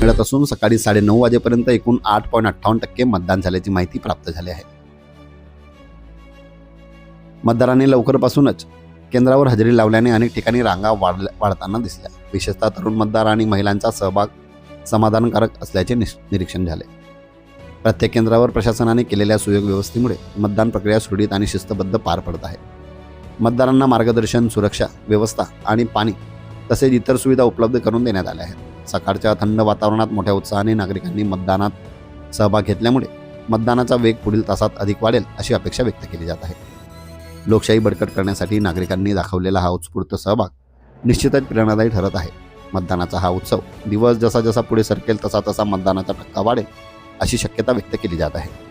मिळत असून सकाळी साडेनऊ वाजेपर्यंत एकूण आठ पॉईंट अठ्ठावन्न टक्के मतदान झाल्याची माहिती प्राप्त झाली आहे. मतदारांनी लवकरपासूनच केंद्रावर हजेरी लावल्याने अनेक ठिकाणी रांगा वाढ वाढताना दिसल्या. विशेषतः तरुण मतदार आणि महिलांचा सहभाग समाधानकारक असल्याचे निरीक्षण झाले. प्रत्येक केंद्रावर प्रशासनाने केलेल्या सुयोग व्यवस्थेमुळे मतदान प्रक्रिया सुरळीत आणि शिस्तबद्ध पार पडत आहे. मतदारांना मार्गदर्शन सुरक्षा व्यवस्था आणि पाणी तसेच इतर सुविधा उपलब्ध करून देण्यात आल्या आहेत. सकाळच्या थंड वातावरणात मोठ्या उत्साहाने नागरिकांनी मतदानात सहभाग घेतल्यामुळे मतदानाचा वेग पुढील तासात अधिक वाढेल अशी अपेक्षा व्यक्त केली जात आहे. लोकशाही बळकट करण्यासाठी नागरिकांनी दाखवलेला हा उत्स्फूर्त सहभाग निश्चितच प्रेरणादायी ठरत आहे. मतदानाचा हा उत्सव दिवस जसा जसा पुढे सरकेल तसा तसा मतदानाचा टक्का वाढेल अशी शक्यता व्यक्त केली जात आहे.